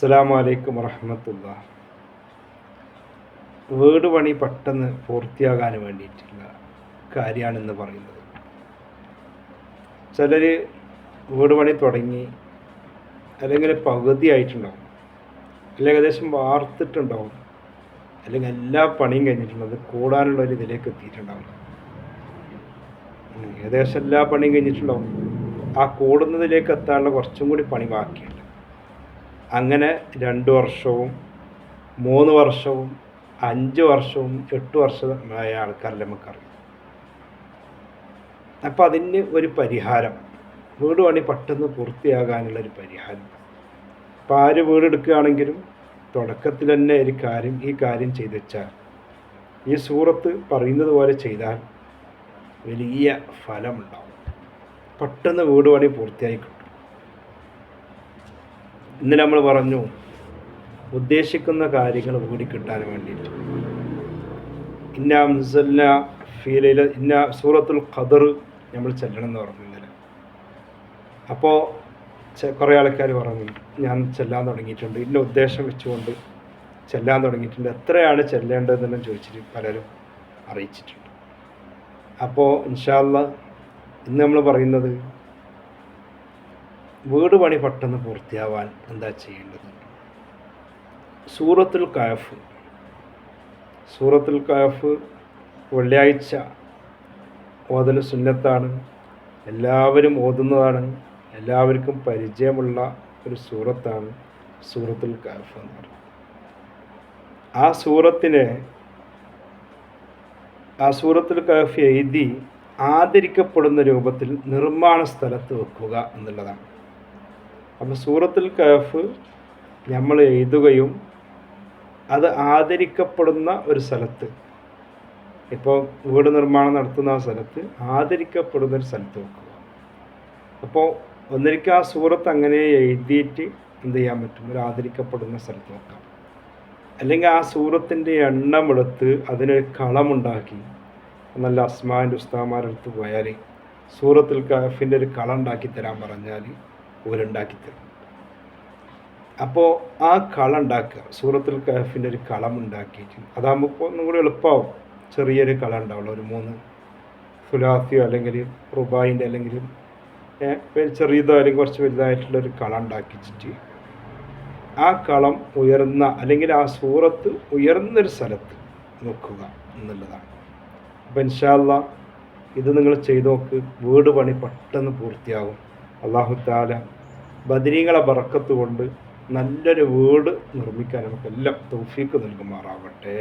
അസ്സലാമു അലൈക്കും വറഹമത്തുള്ള. വീട് പണി പെട്ടെന്ന് പൂർത്തിയാകാൻ വേണ്ടിയിട്ടുള്ള കാര്യമാണെന്ന് പറയുന്നത്. ചിലർ വീട് പണി തുടങ്ങി അല്ലെങ്കിൽ പകുതി ആയിട്ടുണ്ടാവും. അല്ലെങ്കിൽ ഏകദേശം വാർത്തിട്ടുണ്ടാവും. അല്ലെങ്കിൽ എല്ലാ പണിയും കഴിഞ്ഞിട്ടുള്ളത് കൂടാനുള്ള ഒരു ഇതിലേക്ക് എത്തിയിട്ടുണ്ടാവും. ഏകദേശം എല്ലാ പണിയും കഴിഞ്ഞിട്ടുണ്ടാവും. ആ കൂടുന്നതിലേക്ക് എത്താനുള്ള കുറച്ചും കൂടി പണി ബാക്കിയുണ്ട്. അങ്ങനെ രണ്ട് വർഷവും മൂന്ന് വർഷവും അഞ്ച് വർഷവും എട്ട് വർഷമായ ആൾക്കാരെല്ലാം നമുക്കറിയാം. അപ്പോൾ അതിന് ഒരു പരിഹാരം വീട് പണി പെട്ടെന്ന് പൂർത്തിയാകാനുള്ള ഒരു പരിഹാരം. ഇപ്പം ആര് വീടെടുക്കുകയാണെങ്കിലും തുടക്കത്തിൽ തന്നെ ഒരു കാര്യം ഈ കാര്യം ചെയ്തു വെച്ചാൽ ഈ സൂറത്ത് പറയുന്നത് പോലെ ചെയ്താൽ വലിയ ഫലമുണ്ടാവും. പെട്ടെന്ന് വീട് പണി പൂർത്തിയായി കിട്ടും ഇന്ന് നമ്മൾ പറഞ്ഞു ഉദ്ദേശിക്കുന്ന കാര്യങ്ങൾ കൂടി കിട്ടാൻ വേണ്ടിയിട്ട്. ഇന്ന ഫീലയിൽ ഇന്ന സൂറത്തുൽ ഖദർ നമ്മൾ ചെല്ലണം എന്ന് പറഞ്ഞു ഇന്നലെ. അപ്പോൾ കുറേ ആൾക്കാർ പറഞ്ഞു ഞാൻ ചെല്ലാൻ തുടങ്ങിയിട്ടുണ്ട്. ഇന്ന ഉദ്ദേശം വെച്ചുകൊണ്ട് ചെല്ലാൻ തുടങ്ങിയിട്ടുണ്ട്. എത്രയാണ് ചെല്ലേണ്ടതെന്നെല്ലാം ചോദിച്ചിട്ട് പലരും അറിയിച്ചിട്ടുണ്ട്. അപ്പോൾ ഇൻഷാല്ല ഇന്ന് നമ്മൾ പറയുന്നത് വീട് പണി പെട്ടെന്ന് പൂർത്തിയാവാൻ എന്താ ചെയ്യേണ്ടത്? സൂറത്തുൽ കാഫ് സൂറത്തുൽ കാഫ് വെള്ളിയാഴ്ച ഓതൽ സുന്നത്താണ്. എല്ലാവരും ഓതുന്നതാണ്. എല്ലാവർക്കും പരിചയമുള്ള ഒരു സൂറത്താണ് സൂറത്തുൽ കാഫ് എന്ന് പറയുന്നത്. ആ സൂറത്തിനെ ആ സൂറത്തുൽ കാഫ് എഴുതി ആദരിക്കപ്പെടുന്ന രൂപത്തിൽ നിർമ്മാണ സ്ഥലത്ത് വെക്കുക എന്നുള്ളതാണ്. അപ്പോൾ സൂറത്തുൽ കഹഫ് നമ്മൾ എഴുതുകയും അത് ആദരിക്കപ്പെടുന്ന ഒരു സ്ഥലത്ത് ഇപ്പോൾ വീട് നിർമ്മാണം നടത്തുന്ന ആ സ്ഥലത്ത് ആദരിക്കപ്പെടുന്ന ഒരു സ്ഥലത്ത് വെക്കുക. അപ്പോൾ ഒന്നിരിക്കും ആ സൂറത്ത് അങ്ങനെ എഴുതിയിട്ട് എന്ത് ചെയ്യാൻ പറ്റും? ഒരു ആദരിക്കപ്പെടുന്ന സ്ഥലത്ത് വെക്കാം. അല്ലെങ്കിൽ ആ സൂറത്തിന്റെ എണ്ണമെടുത്ത് അതിനൊരു കളമുണ്ടാക്കി നല്ല അസ്മാന്റെ ഉസ്താമാരടുത്ത് പോയാൽ സൂറത്തിൽ കഫിന്റെ ഒരു കള ഉണ്ടാക്കി തരാൻ പറഞ്ഞാൽ ഓരുണ്ടാക്കി തരും അപ്പോൾ ആ കള ഉണ്ടാക്കുക സൂറത്തുൽ കഹഫിന്റെ ഒരു കളം ഉണ്ടാക്കിയിട്ട് അതാകുമ്പോൾ ഒന്നും കൂടി എളുപ്പമാവും ചെറിയൊരു കള ഉണ്ടാവുള്ളൂ ഒരു മൂന്ന് ഫുലാത്തിയോ അല്ലെങ്കിൽ റുബായിന്റെ അല്ലെങ്കിൽ ചെറിയതോ അല്ലെങ്കിൽ കുറച്ച് വലുതായിട്ടുള്ള ഒരു കള ഉണ്ടാക്കിച്ചിട്ട് ആ കളം ഉയർന്ന അല്ലെങ്കിൽ ആ സൂറത്ത് ഉയർന്നൊരു സ്ഥലത്ത് നോക്കുക എന്നുള്ളതാണ്. അപ്പം ഇൻഷാല്ല ഇത് നിങ്ങൾ ചെയ്തു നോക്ക് വീട് പണി പെട്ടെന്ന് പൂർത്തിയാകും. അള്ളാഹു താല ബദരീങ്ങളെ ബറക്കത്ത് കൊണ്ട് നല്ലൊരു വീട് നിർമ്മിക്കാൻ നമുക്കെല്ലാം തൗഫീക്ക് നൽകുമാറാവട്ടെ.